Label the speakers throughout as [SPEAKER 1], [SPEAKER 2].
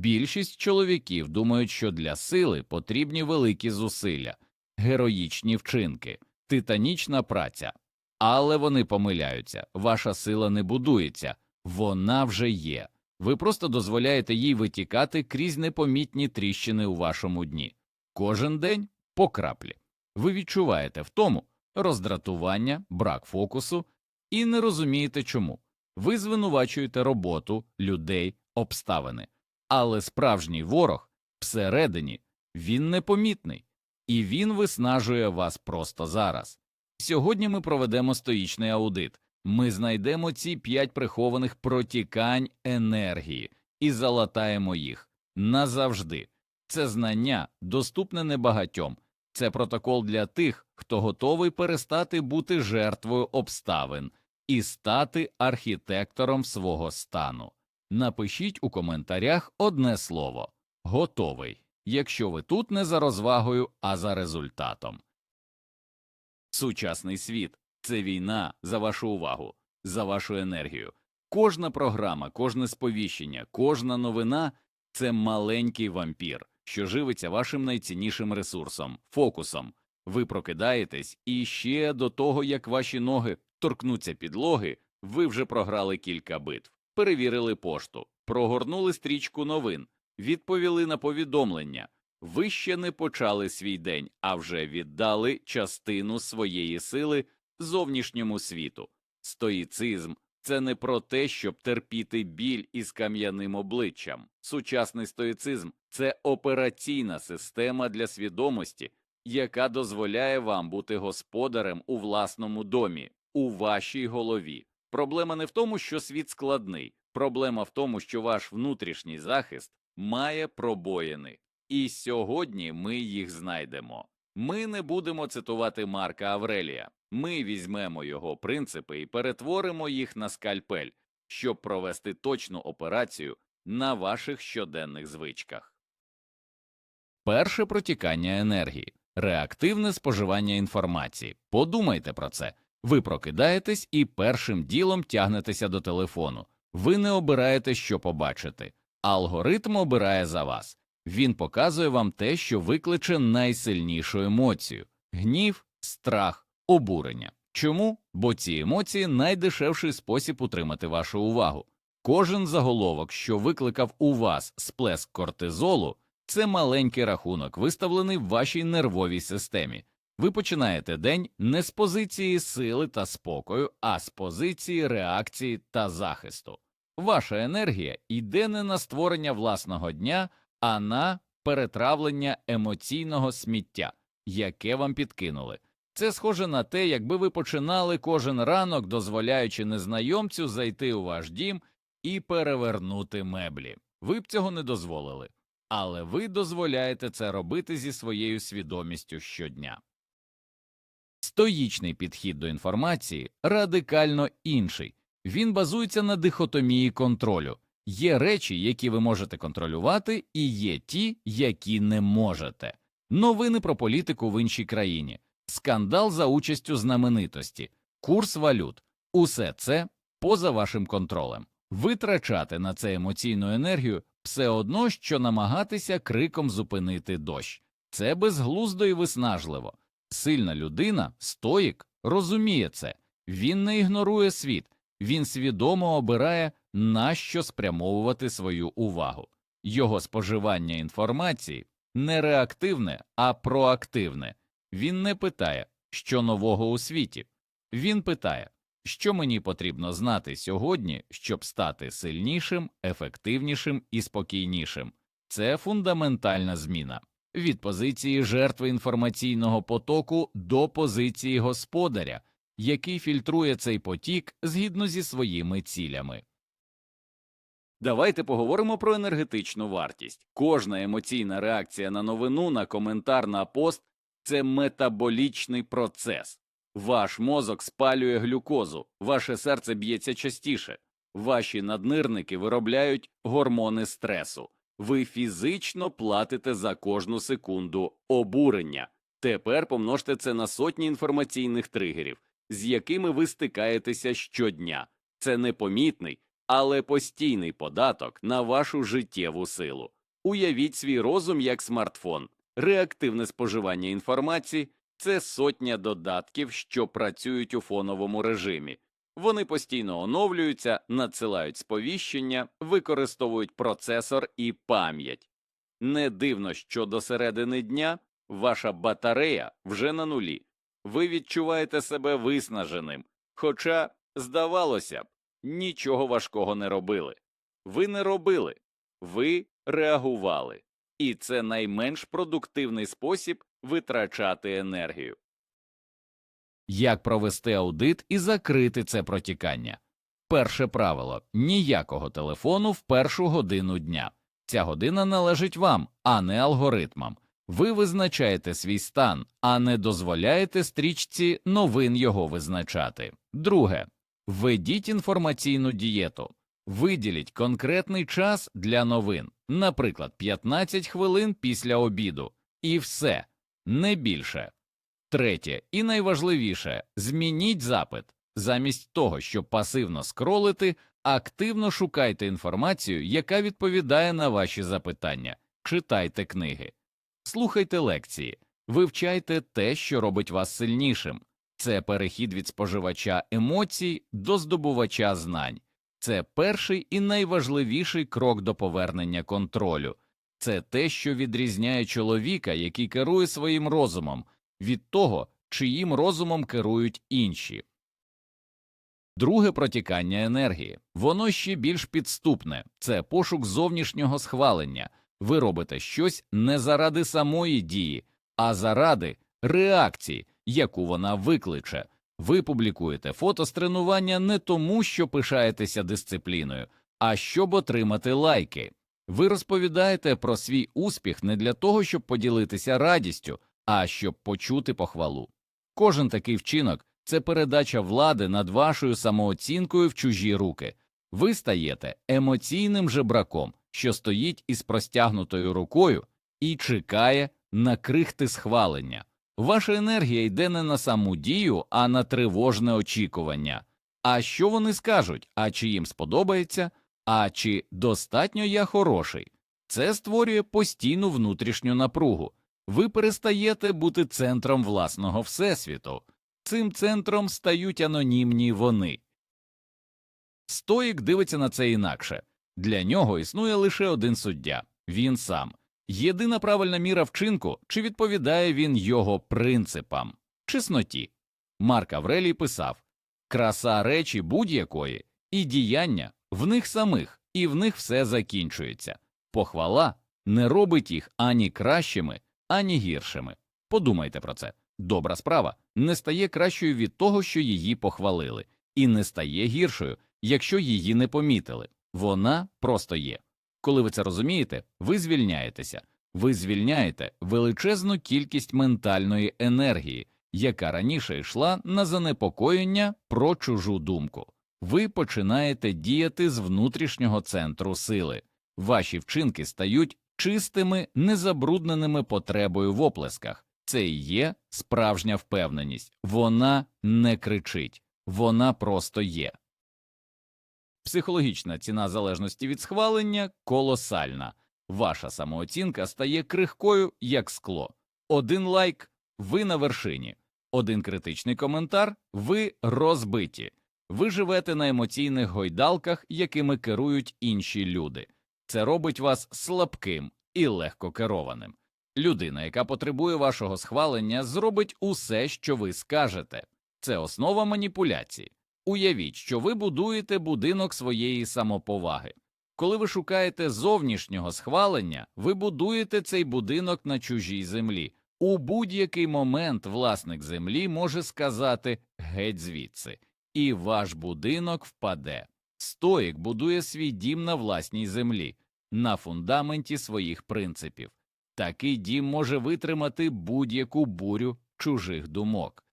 [SPEAKER 1] Більшість чоловіків думають, що для сили потрібні великі зусилля, героїчні вчинки, титанічна праця. Але вони помиляються, ваша сила не будується, вона вже є. Ви просто дозволяєте їй витікати крізь непомітні тріщини у вашому дні. Кожен день по краплі. Ви відчуваєте втому роздратування, брак фокусу і не розумієте чому. Ви звинувачуєте роботу, людей, обставини. Але справжній ворог всередині він непомітний, і він виснажує вас просто зараз. Сьогодні ми проведемо стоїчний аудит. Ми знайдемо ці п'ять прихованих протікань енергії і залатаємо їх назавжди. Це знання доступне небагатьом. Це протокол для тих, хто готовий перестати бути жертвою обставин і стати архітектором свого стану. Напишіть у коментарях одне слово готовий, якщо ви тут не за розвагою, а за результатом. Сучасний світ це війна за вашу увагу, за вашу енергію. Кожна програма, кожне сповіщення, кожна новина це маленький вампір, що живиться вашим найціннішим ресурсом, фокусом. Ви прокидаєтесь, і ще до того, як ваші ноги торкнуться підлоги, ви вже програли кілька битв, перевірили пошту, прогорнули стрічку новин, відповіли на повідомлення. Ви ще не почали свій день, а вже віддали частину своєї сили зовнішньому світу. Стоїцизм це не про те, щоб терпіти біль із кам'яним обличчям. Сучасний стоїцизм це операційна система для свідомості, яка дозволяє вам бути господарем у власному домі, у вашій голові. Проблема не в тому, що світ складний, проблема в тому, що ваш внутрішній захист має пробоїни. І сьогодні ми їх знайдемо. Ми не будемо цитувати Марка Аврелія, ми візьмемо його принципи і перетворимо їх на скальпель, щоб провести точну операцію на ваших щоденних звичках. Перше протікання енергії, реактивне споживання інформації. Подумайте про це. Ви прокидаєтесь і першим ділом тягнетеся до телефону. Ви не обираєте, що побачити. Алгоритм обирає за вас. Він показує вам те, що викличе найсильнішу емоцію гнів, страх, обурення. Чому? Бо ці емоції найдешевший спосіб утримати вашу увагу. Кожен заголовок, що викликав у вас сплеск кортизолу, це маленький рахунок, виставлений в вашій нервовій системі. Ви починаєте день не з позиції сили та спокою, а з позиції реакції та захисту. Ваша енергія йде не на створення власного дня, а на перетравлення емоційного сміття, яке вам підкинули. Це схоже на те, якби ви починали кожен ранок, дозволяючи незнайомцю зайти у ваш дім і перевернути меблі. Ви б цього не дозволили, але ви дозволяєте це робити зі своєю свідомістю щодня. Стоїчний підхід до інформації радикально інший. Він базується на дихотомії контролю. Є речі, які ви можете контролювати, і є ті, які не можете. Новини про політику в іншій країні, скандал за участю знаменитості, курс валют усе це поза вашим контролем. Витрачати на це емоційну енергію все одно, що намагатися криком зупинити дощ. Це безглуздо і виснажливо. Сильна людина, стоїк, розуміє це. Він не ігнорує світ, він свідомо обирає, на що спрямовувати свою увагу. Його споживання інформації не реактивне, а проактивне. Він не питає, що нового у світі. Він питає, що мені потрібно знати сьогодні, щоб стати сильнішим, ефективнішим і спокійнішим. Це фундаментальна зміна від позиції жертви інформаційного потоку до позиції господаря, який фільтрує цей потік згідно зі своїми цілями. Давайте поговоримо про енергетичну вартість. Кожна емоційна реакція на новину, на коментар, на пост це метаболічний процес. Ваш мозок спалює глюкозу, ваше серце б'ється частіше, ваші наднирники виробляють гормони стресу. Ви фізично платите за кожну секунду обурення. Тепер помножте це на сотні інформаційних тригерів, з якими ви стикаєтеся щодня. Це непомітний, але постійний податок на вашу життєву силу. Уявіть свій розум як смартфон. Реактивне споживання інформації це сотня додатків, що працюють у фоновому режимі. Вони постійно оновлюються, надсилають сповіщення, використовують процесор і пам'ять. Не дивно, що до середини дня ваша батарея вже на нулі. Ви відчуваєте себе виснаженим, хоча, здавалося б, нічого важкого не робили. Ви не робили, ви реагували. І це найменш продуктивний спосіб витрачати енергію. Як провести аудит і закрити це протікання? Перше правило ніякого телефону в першу годину дня. Ця година належить вам, а не алгоритмам. Ви визначаєте свій стан, а не дозволяєте стрічці новин його визначати. Друге, введіть інформаційну дієту. Виділіть конкретний час для новин, наприклад, 15 хвилин після обіду, і все, не більше. Третє і найважливіше змініть запит. Замість того, щоб пасивно скролити, активно шукайте інформацію, яка відповідає на ваші запитання, читайте книги, слухайте лекції, вивчайте те, що робить вас сильнішим. Це перехід від споживача емоцій до здобувача знань. Це перший і найважливіший крок до повернення контролю. Це те, що відрізняє чоловіка, який керує своїм розумом, від того, чиїм розумом керують інші. Друге протікання енергії. Воно ще більш підступне це пошук зовнішнього схвалення. Ви робите щось не заради самої дії, а заради реакції, яку вона викличе. Ви публікуєте фото з тренування не тому, що пишаєтеся дисципліною, а щоб отримати лайки. Ви розповідаєте про свій успіх не для того, щоб поділитися радістю, а щоб почути похвалу. Кожен такий вчинок це передача влади над вашою самооцінкою в чужі руки. Ви стаєте емоційним жебраком, що стоїть із простягнутою рукою і чекає на крихти схвалення. Ваша енергія йде не на саму дію, а на тривожне очікування. А що вони скажуть? А чи їм сподобається? А чи достатньо я хороший? Це створює постійну внутрішню напругу. Ви перестаєте бути центром власного всесвіту. Цим центром стають анонімні вони. Стоїк дивиться на це інакше для нього існує лише один суддя він сам. Єдина правильна міра вчинку, чи відповідає він його принципам, чесноті. Марк Аврелій писав краса речі будь-якої і діяння в них самих, і в них все закінчується. Похвала не робить їх ані кращими, ані гіршими. Подумайте про це. Добра справа не стає кращою від того, що її похвалили, і не стає гіршою, якщо її не помітили. Вона просто є. Коли ви це розумієте, ви звільняєтеся, ви звільняєте величезну кількість ментальної енергії, яка раніше йшла на занепокоєння про чужу думку. Ви починаєте діяти з внутрішнього центру сили, ваші вчинки стають чистими, незабрудненими потребою в оплесках. Це і є справжня впевненість. Вона не кричить, вона просто є. Психологічна ціна залежності від схвалення колосальна. Ваша самооцінка стає крихкою, як скло. Один лайк ви на вершині, один критичний коментар ви розбиті. Ви живете на емоційних гойдалках, якими керують інші люди. Це робить вас слабким і легко керованим. Людина, яка потребує вашого схвалення, зробить усе, що ви скажете. Це основа маніпуляції. Уявіть, що ви будуєте будинок своєї самоповаги. Коли ви шукаєте зовнішнього схвалення, ви будуєте цей будинок на чужій землі. У будь-який момент власник землі може сказати геть звідси, і ваш будинок впаде. Стоїк будує свій дім на власній землі, на фундаменті своїх принципів. Такий дім може витримати будь-яку бурю чужих думок.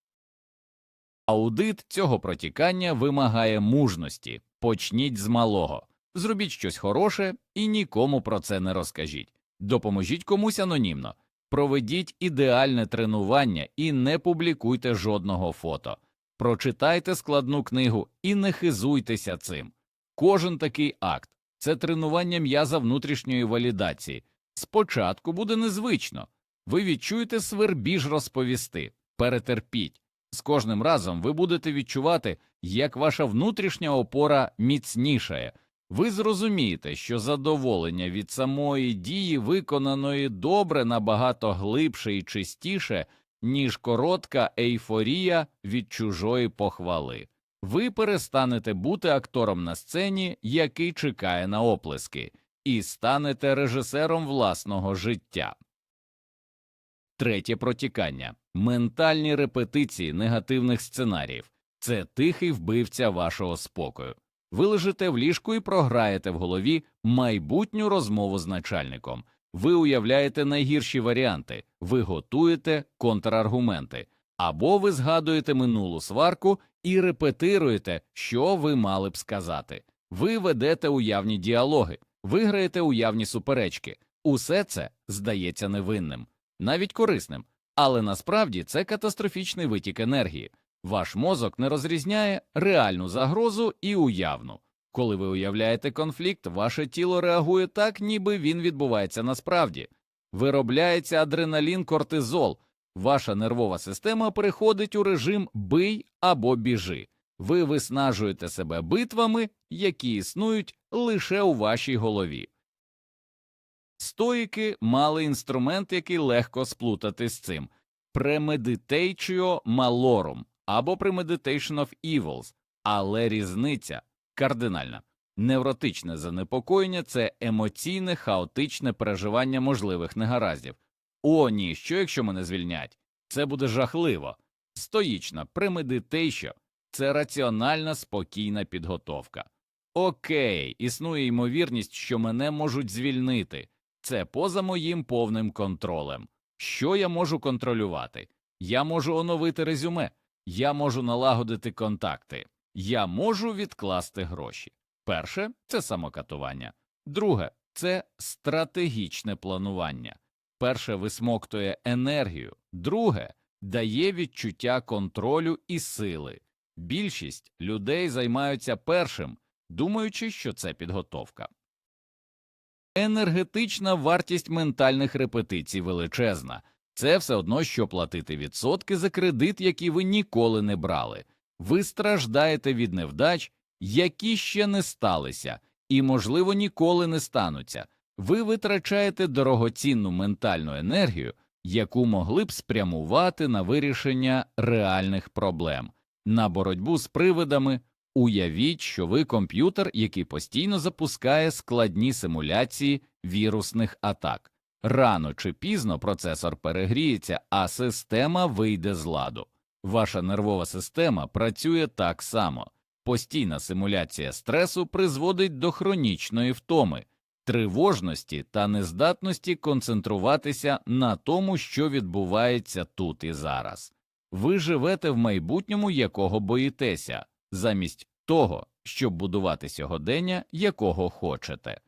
[SPEAKER 1] Аудит цього протікання вимагає мужності. Почніть з малого, зробіть щось хороше і нікому про це не розкажіть. Допоможіть комусь анонімно, проведіть ідеальне тренування і не публікуйте жодного фото. Прочитайте складну книгу і не хизуйтеся цим. Кожен такий акт це тренування м'яза внутрішньої валідації. Спочатку буде незвично. Ви відчуєте свербіж розповісти, перетерпіть. З кожним разом ви будете відчувати, як ваша внутрішня опора міцнішає. Ви зрозумієте, що задоволення від самої дії, виконаної добре, набагато глибше і чистіше, ніж коротка ейфорія від чужої похвали. Ви перестанете бути актором на сцені, який чекає на оплески, і станете режисером власного життя. Третє протікання ментальні репетиції негативних сценаріїв це тихий вбивця вашого спокою. Ви лежите в ліжку і програєте в голові майбутню розмову з начальником. Ви уявляєте найгірші варіанти, ви готуєте контраргументи, або ви згадуєте минулу сварку і репетируєте, що ви мали б сказати. Ви ведете уявні діалоги, виграєте уявні суперечки. Усе це здається невинним, навіть корисним, але насправді це катастрофічний витік енергії. Ваш мозок не розрізняє реальну загрозу і уявну. Коли ви уявляєте конфлікт, ваше тіло реагує так, ніби він відбувається насправді. Виробляється адреналін, кортизол, ваша нервова система переходить у режим бий або біжи. Ви виснажуєте себе битвами, які існують лише у вашій голові. Стоїки мали інструмент, який легко сплутати з цим premeditatio malorum або premeditation of evils, але різниця кардинальна. Невротичне занепокоєння це емоційне, хаотичне переживання можливих негараздів. О, ні, що якщо мене звільнять? Це буде жахливо. Стоїчна premeditation – це раціональна спокійна підготовка. Окей, існує ймовірність, що мене можуть звільнити. Це поза моїм повним контролем. Що я можу контролювати? Я можу оновити резюме, я можу налагодити контакти, я можу відкласти гроші. Перше це самокатування, друге це стратегічне планування. Перше висмоктує енергію, друге дає відчуття контролю і сили. Більшість людей займаються першим, думаючи, що це підготовка. Енергетична вартість ментальних репетицій величезна. Це все одно, що платити відсотки за кредит, який ви ніколи не брали. Ви страждаєте від невдач, які ще не сталися, і, можливо, ніколи не стануться. Ви витрачаєте дорогоцінну ментальну енергію, яку могли б спрямувати на вирішення реальних проблем, на боротьбу з привидами. Уявіть, що ви комп'ютер, який постійно запускає складні симуляції вірусних атак. Рано чи пізно процесор перегріється, а система вийде з ладу. Ваша нервова система працює так само. Постійна симуляція стресу призводить до хронічної втоми, тривожності та нездатності концентруватися на тому, що відбувається тут і зараз. Ви живете в майбутньому, якого боїтеся, замість того, щоб будувати сьогодення, якого хочете.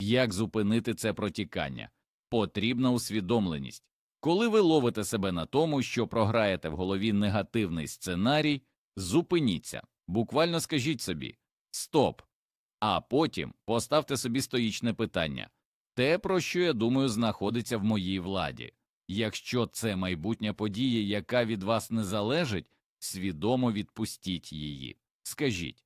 [SPEAKER 1] Як зупинити це протікання? Потрібна усвідомленість. Коли ви ловите себе на тому, що програєте в голові негативний сценарій, зупиніться, буквально скажіть собі стоп, а потім поставте собі стоїчне питання те, про що я думаю, знаходиться в моїй владі. Якщо це майбутня подія, яка від вас не залежить, свідомо відпустіть її. Скажіть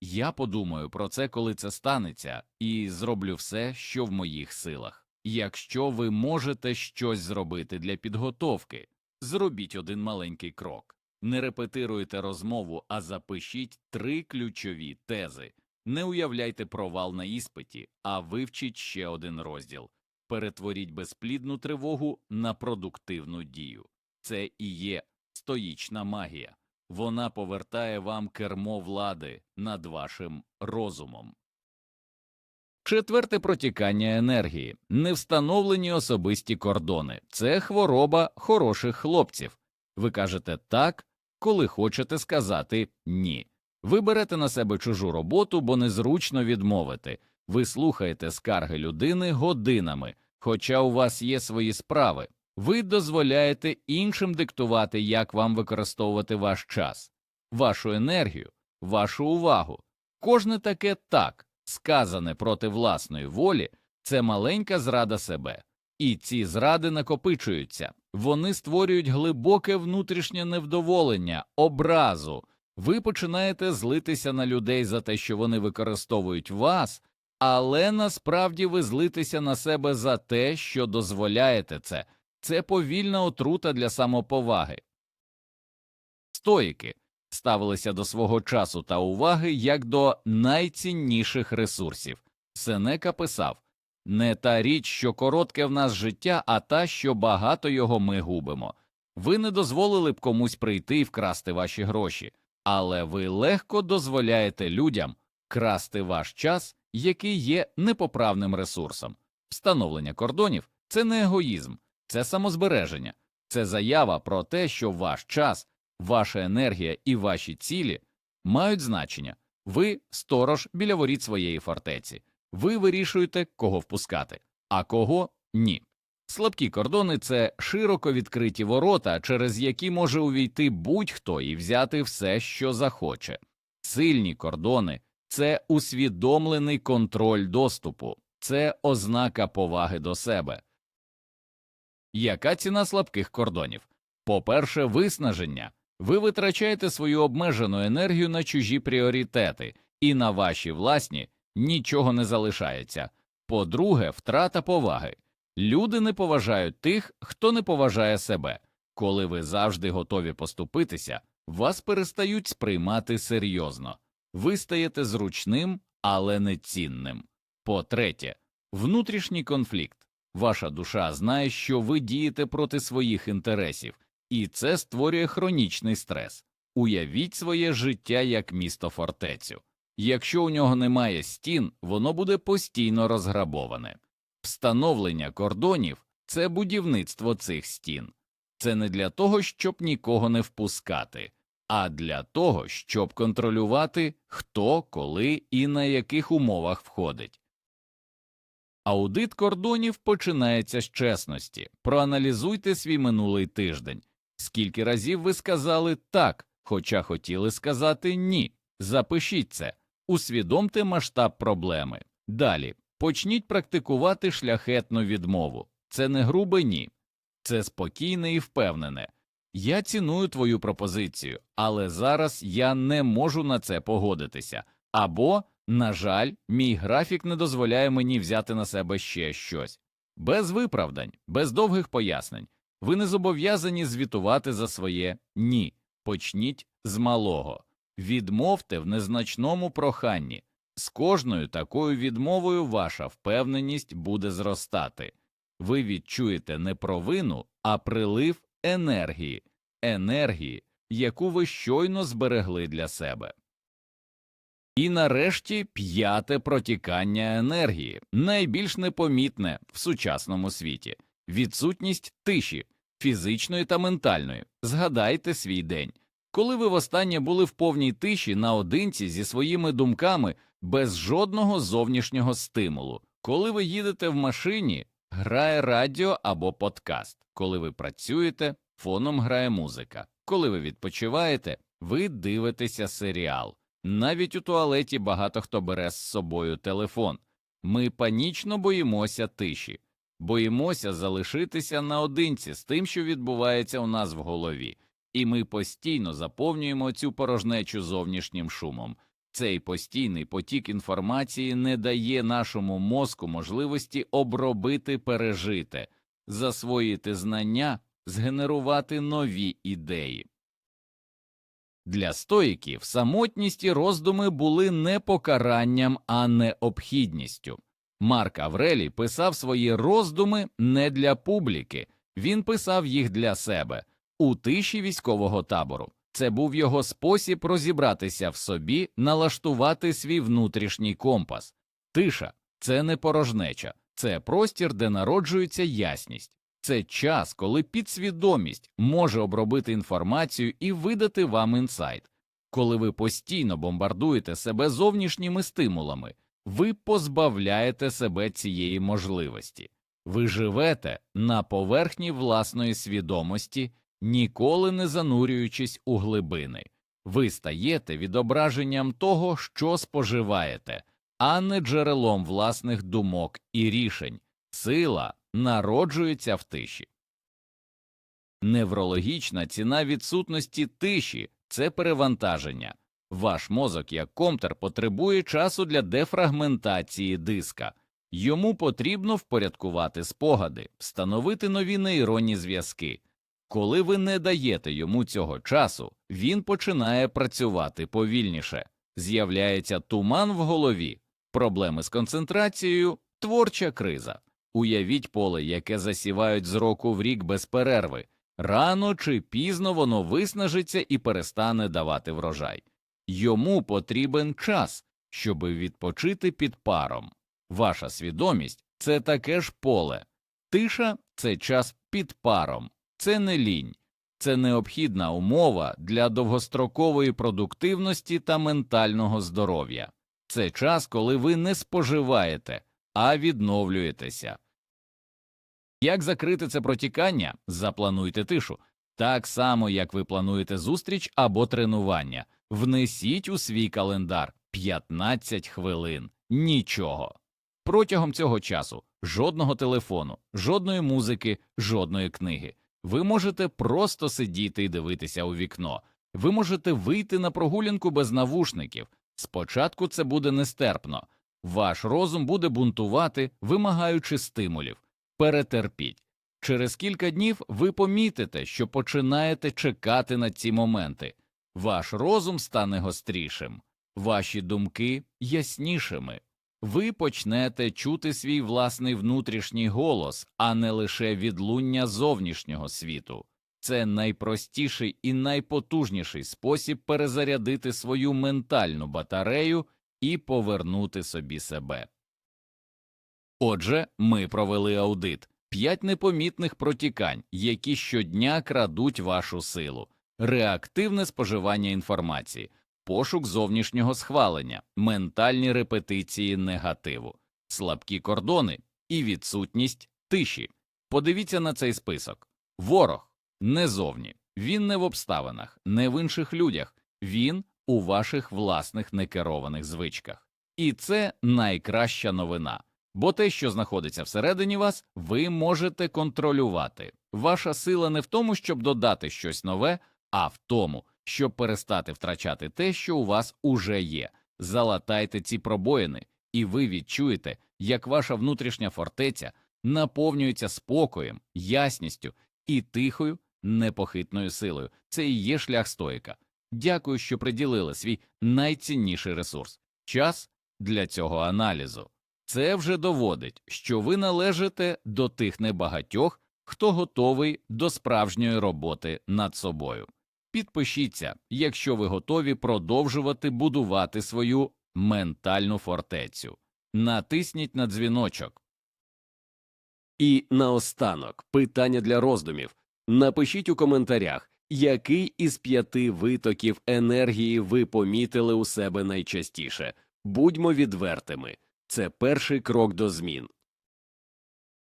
[SPEAKER 1] я подумаю про це, коли це станеться, і зроблю все, що в моїх силах. Якщо ви можете щось зробити для підготовки, зробіть один маленький крок. Не репетируйте розмову, а запишіть три ключові тези. Не уявляйте провал на іспиті, а вивчіть ще один розділ. Перетворіть безплідну тривогу на продуктивну дію. Це і є стоїчна магія. Вона повертає вам кермо влади над вашим розумом. Четверте протікання енергії невстановлені особисті кордони. Це хвороба хороших хлопців. Ви кажете так, коли хочете сказати ні. Ви берете на себе чужу роботу, бо незручно відмовити. Ви слухаєте скарги людини годинами, хоча у вас є свої справи. Ви дозволяєте іншим диктувати, як вам використовувати ваш час, вашу енергію, вашу увагу. Кожне таке так, сказане проти власної волі, це маленька зрада себе. І ці зради накопичуються, вони створюють глибоке внутрішнє невдоволення, образу. Ви починаєте злитися на людей за те, що вони використовують вас, але насправді ви злитеся на себе за те, що дозволяєте це. Це повільна отрута для самоповаги. Стоїки ставилися до свого часу та уваги як до найцінніших ресурсів. Сенека писав не та річ, що коротке в нас життя, а та, що багато його ми губимо. Ви не дозволили б комусь прийти і вкрасти ваші гроші, але ви легко дозволяєте людям красти ваш час, який є непоправним ресурсом. Встановлення кордонів це не егоїзм, це самозбереження, це заява про те, що ваш час, ваша енергія і ваші цілі мають значення. Ви сторож біля воріт своєї фортеці. Ви вирішуєте, кого впускати, а кого ні. Слабкі кордони це широко відкриті ворота, через які може увійти будь-хто і взяти все, що захоче. Сильні кордони це усвідомлений контроль доступу, це ознака поваги до себе. Яка ціна слабких кордонів? По-перше, виснаження. Ви витрачаєте свою обмежену енергію на чужі пріоритети, і на ваші власні нічого не залишається. По-друге, втрата поваги. Люди не поважають тих, хто не поважає себе. Коли ви завжди готові поступитися, вас перестають сприймати серйозно. Ви стаєте зручним, але не цінним. По-третє, внутрішній конфлікт. Ваша душа знає, що ви дієте проти своїх інтересів, і це створює хронічний стрес. Уявіть своє життя як місто фортецю. Якщо у нього немає стін, воно буде постійно розграбоване. Встановлення кордонів це будівництво цих стін. Це не для того, щоб нікого не впускати, а для того, щоб контролювати, хто, коли і на яких умовах входить. Аудит кордонів починається з чесності. Проаналізуйте свій минулий тиждень. Скільки разів ви сказали так, хоча хотіли сказати ні. Запишіть це, усвідомте масштаб проблеми. Далі почніть практикувати шляхетну відмову. Це не грубе ні, це спокійне і впевнене. Я ціную твою пропозицію, але зараз я не можу на це погодитися. Або, на жаль, мій графік не дозволяє мені взяти на себе ще щось. Без виправдань, без довгих пояснень. Ви не зобов'язані звітувати за своє ні. Почніть з малого. Відмовте в незначному проханні. З кожною такою відмовою ваша впевненість буде зростати. Ви відчуєте не провину, а прилив енергії, енергії, яку ви щойно зберегли для себе. І нарешті п'яте протікання енергії, найбільш непомітне в сучасному світі відсутність тиші, фізичної та ментальної. Згадайте свій день. Коли ви востаннє були в повній тиші наодинці зі своїми думками без жодного зовнішнього стимулу, коли ви їдете в машині, грає радіо або подкаст, коли ви працюєте, фоном грає музика, коли ви відпочиваєте, ви дивитеся серіал. Навіть у туалеті багато хто бере з собою телефон. Ми панічно боїмося тиші, боїмося залишитися наодинці з тим, що відбувається у нас в голові, і ми постійно заповнюємо цю порожнечу зовнішнім шумом. Цей постійний потік інформації не дає нашому мозку можливості обробити пережите, засвоїти знання, згенерувати нові ідеї. Для стоїків самотність і роздуми були не покаранням, а необхідністю. Марк Аврелій писав свої роздуми не для публіки, він писав їх для себе у тиші військового табору. Це був його спосіб розібратися в собі, налаштувати свій внутрішній компас. Тиша це не порожнеча, це простір, де народжується ясність. Це час, коли підсвідомість може обробити інформацію і видати вам інсайт. Коли ви постійно бомбардуєте себе зовнішніми стимулами, ви позбавляєте себе цієї можливості. Ви живете на поверхні власної свідомості, ніколи не занурюючись у глибини. Ви стаєте відображенням того, що споживаєте, а не джерелом власних думок і рішень. Сила народжується в тиші. Неврологічна ціна відсутності тиші це перевантаження. Ваш мозок як комтер потребує часу для дефрагментації диска. Йому потрібно впорядкувати спогади, встановити нові нейронні зв'язки. Коли ви не даєте йому цього часу, він починає працювати повільніше, з'являється туман в голові, проблеми з концентрацією, творча криза. Уявіть поле, яке засівають з року в рік без перерви. Рано чи пізно воно виснажиться і перестане давати врожай. Йому потрібен час, щоби відпочити під паром. Ваша свідомість це таке ж поле. Тиша це час під паром, це не лінь, це необхідна умова для довгострокової продуктивності та ментального здоров'я. Це час, коли ви не споживаєте, а відновлюєтеся. Як закрити це протікання? Заплануйте тишу. Так само, як ви плануєте зустріч або тренування. Внесіть у свій календар 15 хвилин. Нічого. Протягом цього часу жодного телефону, жодної музики, жодної книги. Ви можете просто сидіти і дивитися у вікно. Ви можете вийти на прогулянку без навушників. Спочатку це буде нестерпно. Ваш розум буде бунтувати, вимагаючи стимулів. Перетерпіть. Через кілька днів ви помітите, що починаєте чекати на ці моменти. Ваш розум стане гострішим, ваші думки яснішими. Ви почнете чути свій власний внутрішній голос, а не лише відлуння зовнішнього світу. Це найпростіший і найпотужніший спосіб перезарядити свою ментальну батарею і повернути собі себе. Отже, ми провели аудит п'ять непомітних протікань, які щодня крадуть вашу силу, реактивне споживання інформації, пошук зовнішнього схвалення, ментальні репетиції негативу, слабкі кордони і відсутність тиші. Подивіться на цей список. Ворог не зовні, він не в обставинах, не в інших людях, він у ваших власних некерованих звичках. І це найкраща новина. Бо те, що знаходиться всередині вас, ви можете контролювати. Ваша сила не в тому, щоб додати щось нове, а в тому, щоб перестати втрачати те, що у вас уже є. Залатайте ці пробоїни, і ви відчуєте, як ваша внутрішня фортеця наповнюється спокоєм, ясністю і тихою, непохитною силою. Це і є шлях стоїка. Дякую, що приділили свій найцінніший ресурс час для цього аналізу. Це вже доводить, що ви належите до тих небагатьох, хто готовий до справжньої роботи над собою. Підпишіться, якщо ви готові продовжувати будувати свою ментальну фортецю. Натисніть на дзвіночок.
[SPEAKER 2] І наостанок питання для роздумів. Напишіть у коментарях, який із п'яти витоків енергії ви помітили у себе найчастіше. Будьмо відвертими. Це перший крок до змін.